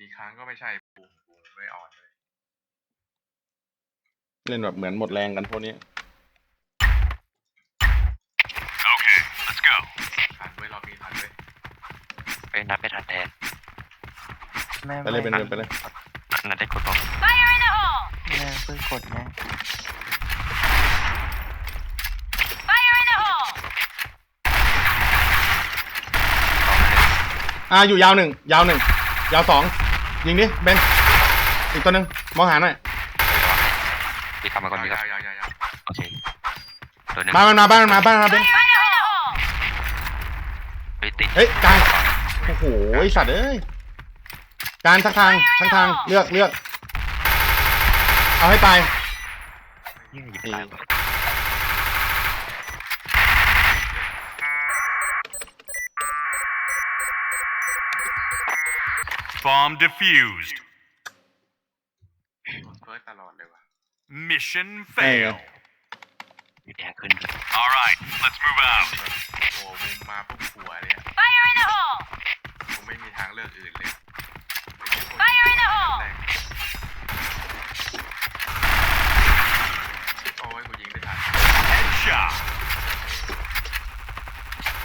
ดีครั้งก็ไม่ใช่ปูปูไม่อ่อนเลยเล่นแบบเหมือนหมดแรงกันพวกนี้ Okay, let's go. ทันเว้ยรอบนี้ทันเว้ยไปนัดไปทันแทนแม่ไปเลยเป็นแม่เดินไปเลยนัดได้กดบอกแม่เพิ่งกดนะอ่าอยู่ยาวหนึ่งยาวหนึ่งยาวสอง ยิงดิเบนอีกตัวหนึ่งมองหาหน่อยพี่กลับมาก่อนพี่ครับยาวยาวยาวยาวโอเคตัวหนึงบ้านมันมาบ้านมันมาบ้านมันมาเบนไปติดเฮ้ยกลางโอ้โหไอสัตว์เอ้ยการทักทางทักทางเลือกเลือกเอาให้ตาย ยิ่งหยิบตาย ว่ะ Bomb defused. เฟิร์สตลอดเลยว่ะ Mission There you fail. มีแดงขึ้นด้วย All right, let's move out. โอ้โหมุมมาปุ๊บหัวเลยอะกูไม่มีทางเลือกอื่นเลย Fire in the hole โอ้ยกูยิงไม่ทัน Headshot.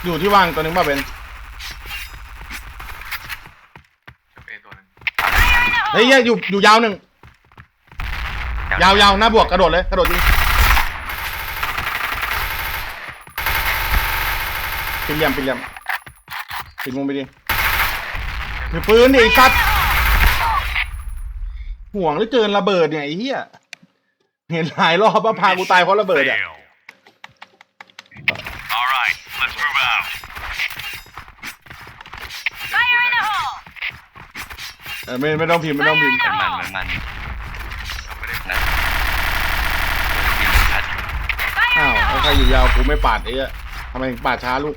อยู่ที่วางตัวหนึ่งป่ะเบน ชอบเอตัวหนึง เฮ้ยเหี้ยอยู่อยู่ยาวหนึ่งยาวยาวหน้าบวกกระโดดเลยกระโดดยิงปิดเหลี่ยมปิดเหลี่ยมปิดมุมไปดิถือปืนดิไอ้สัตว์ห่วงเหลือเกินระเบิดเนี่ยไอ้เหี้ยเห็นหลายรอบว่าพากูตายเพราะระเบิดอะ Fail. All right, let's move out. เออไม่ไม่ต้องพิมพ์ไม่ต้องพิมพ์ มันมันมันมันเราไม่ได้นะเออพี่ชัดอ้าวแล้วใครอยู่ยาวกูไม่ปาดไอ้เหี้ยทำไมถึงปาดช้าลูก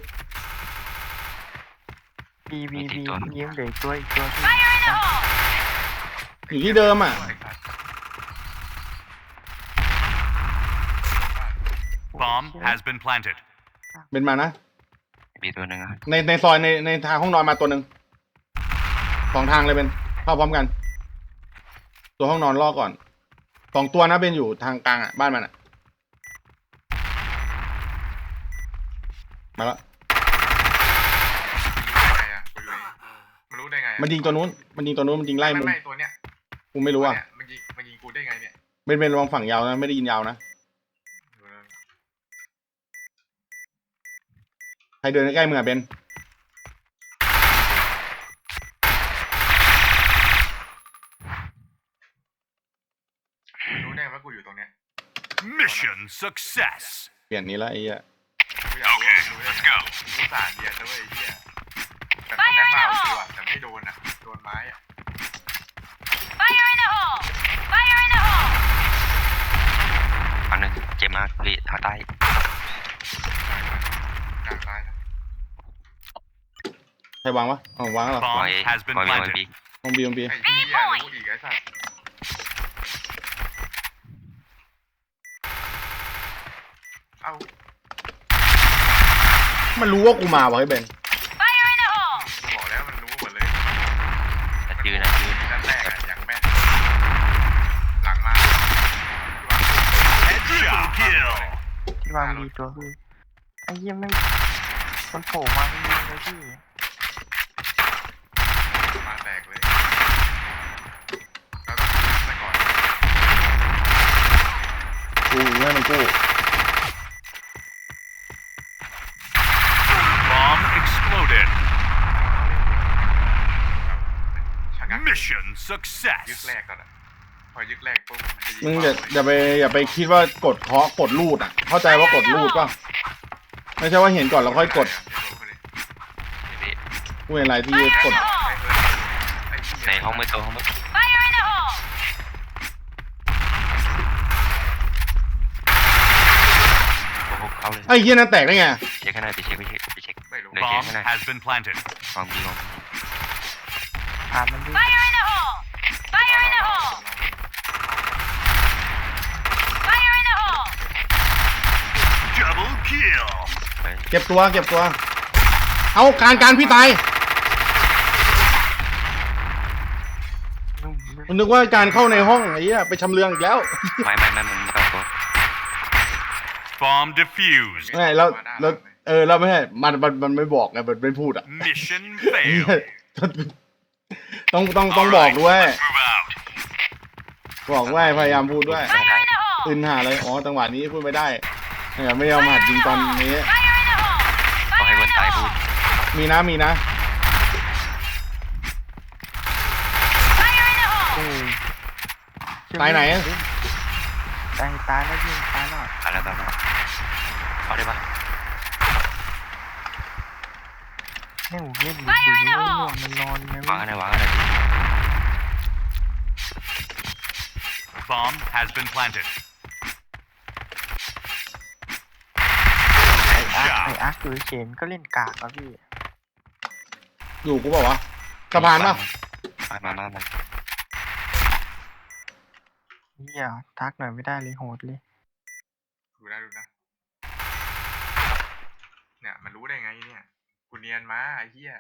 บีบีบียิ้มเหลืออกตัวอีกตัวที่อยู่ที่เดิมอะไอ้สัตว์ Bomb has been planted. เป็นมานะ มีตัวหนึ่งอะในในซอยในในทางห้องนอนมาตัวหนึ่งสองทางเลยเป็น เข้าพร้อมกัน ตัวห้องนอนล่อก่อนสองตัวนะเป็นอยู่ทางกลางอะบ้านมันอะ มาแล้วยิงได้ไงอะกูอยู่นี่มันรู้ได้ไงอะมันยิงตัวนู้น มันยิงตัวนู้นมันยิงไล่ไม่มุมไม่ตัวเนี้ยกูไม่รู้อะเนี่ยมันยิงมันยิงกูได้ไงเนี่ยเป็นเป็นระวังฝั่งยาวนะไม่ได้ยินยาวนะดูแล้วใครเดินใกล้ๆมึงอะเบนมันรู้ได้ว่ากูอยู่ตรงเนี้ย Mission success. เปลี่ยนนี้แล้วไอ้เหี้ยกูอยากรู้ว่ามันรู้ได้ไงกูสาดเดียดนะเว้ยไอ้เหี้ยแต่ตอนแรกมาเอากูอะแต่ไม่โดนอะ โดนไม้อะอันหนึงเจ็บมากพี่ทางใต้กลางซ้ายนะใครวางวะอ๋อวางแล้วเหรอปล่ Bomb อย has been ปล่อยมีปล่อย planted. มีห้องบีห้องบี ไอ้เหี้ยรู้อีกไอ้สัตว์เอ้า มันรู้ว่ากูมาวะไอ้เบนกูบอกแล้วมันรู้หมดเลยนัดยืนนัดยืนนัดแรกอะอย่างแม่นหลังมา Triple kill. ที่วางบีตัวพี่ไอ้ยี่ไม่มันโผล่มาไม่ยิงเลยพี่มาแตกเลยแล้วต้องไปก่อนกูให้มันกู้ exploded. ชะงัก Mission ยึด success. แรกก่อนอะพอยึดแรกปุ๊บมันจะยิมึงอย่าอย่าไปอย่าไปคิดว่ากดเคาะกดรูดอะ เข้าใจว่ากดรูดป่ะไม่ใช่ว่าเห็นก่อนแล้วค่อยกดพี่กูเห็นอะไรที่กด ในห้องมืดตัวห้องมืดโอ้โหเข้าเลยไอ้เหี้ยนั่นแตกได้ไงเช็คให้หน่อยไปเช็คไปเช็ค ไปเช็คไม่รู้เลย Bomb has been planted. ลองดีลองถามมันดิ Double kill. ไปเก็บตัวเก็บตัว เอาการการพี่ตายมันนึกว่าการเข้าในห้องไอ้เหี้ยไปชำเลืองอีกแล้วไม่ไม่ไม่มันกับตัว Bomb defused. ไม่แล้วแล้ว เออแล้วไม่ใช่มันมันมันไม่บอกไงมันไม่พูดอะ Mission เหี้ย failed. ต้องต้องต้องบอกด้วย Let's move out. บอกด้วยพยายามพูดด้วยไม่ได้ตื่นหาเลยอ๋อจังหวะนี้พูดไม่ได้เนี่ยไม่ยอมหัดยิงตอนนี้ต้องให้คนตายพูดมีนะมีนะเออตายไหน ตายตายแล้วยิงตายแล้วอะไรแบบนั้นเอาได้ปะ เนี่ยผมเล่นบุ๋ยบุ๋ยง่วงมันนอนไหมวางวะอะไรวางอะไร Bomb has been planted. ไอ้อาร์คไอ้อาร์คอยู่เฉยๆมันก็เล่นกากอะพี่อยู่กูบอกว่าสะพานป่ะมามามามาเหี้ยทักหน่อยไม่ได้เลยโหดเลยดูนะดูนะเนี่ยมันรู้ได้ไงเนี่ย กูเนียนมาไอ้เหี้ย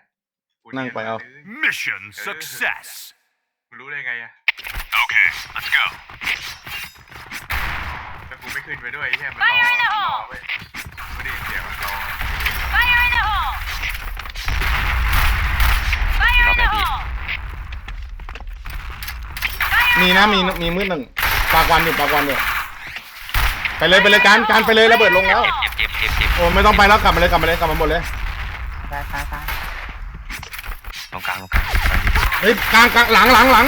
กูนั่เนีงยไปเอามลย Mission success. มึงรู้ได้ไงอะ Okay, let's go. แล้วกูไม่ขึ้นไปด้วยไอ้เหี้ยมันรอมันรอเว้ยไม่ได้ยินเสียงมันรอที่เราแบบพี่มีนะมีมีมืดหนึ่งปากวันอยู่ปากวันอยู่ไปเลยไปเลยการการไปเลยระเบิดลงแล้ว เจ็บเจ็บเจ็บเจ็บโอ้ไม่ต้องไปแล้วกลับมาเลยกลับมาเลยกลับมาหมดเลย ตายตายตายตรงกลางตรงกลางไปพี่เฮ้ยกลางกลางหลังหลังหลัง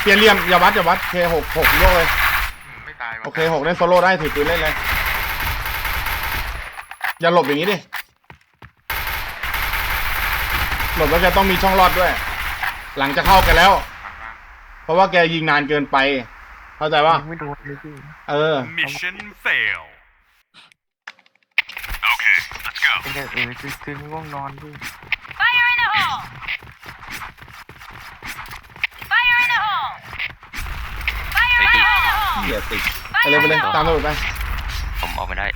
เปลี่ยนเหลี่ยมอย่าวัดอย่าวัดเคหกหกโยกเลยอืมไม่ตายว่ะโอเคหกเล่นโซโล่ได้ถือปืนเล่นเลยอย่าหลบอย่างนี้ดิหลบแล้วแกต้องมีช่องรอดด้วย หลังจะเข้าแกันแล้ว เพราะว่าแกยิงนานเกินไป เข้าใจป่ะยิงไม่โดนเลยพี่ เออ Mission fail. Okay, let's go. เป็นอย่างเออคือคือง่วงนอนพี่เฮ้ยพี่เหี้ยติด ไปเลยไปเลยตามตำรวจไปผมออกไม่ได้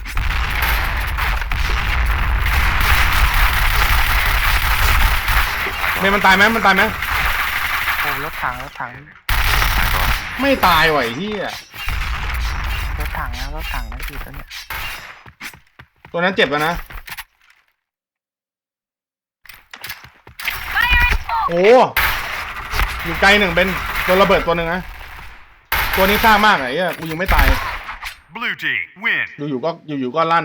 เมย์มันตายไหมมันตายไหมโอ้รถถังรถถังตายตัวไม่ตายไหวที่อะรถถังนะรถถังนะพี่ตัวเนี้ยตัวนั้นเจ็บแล้วนะ โอ้อยู่ไกลหนึ่งเป็นโดนระเบิดตัวหนึ่งนะตัวนี้ซ่ามากอะไอ้เหี้ยกูยังไม่ตาย Blue team win. อยู่ๆก็อยู่ๆก็ลั่น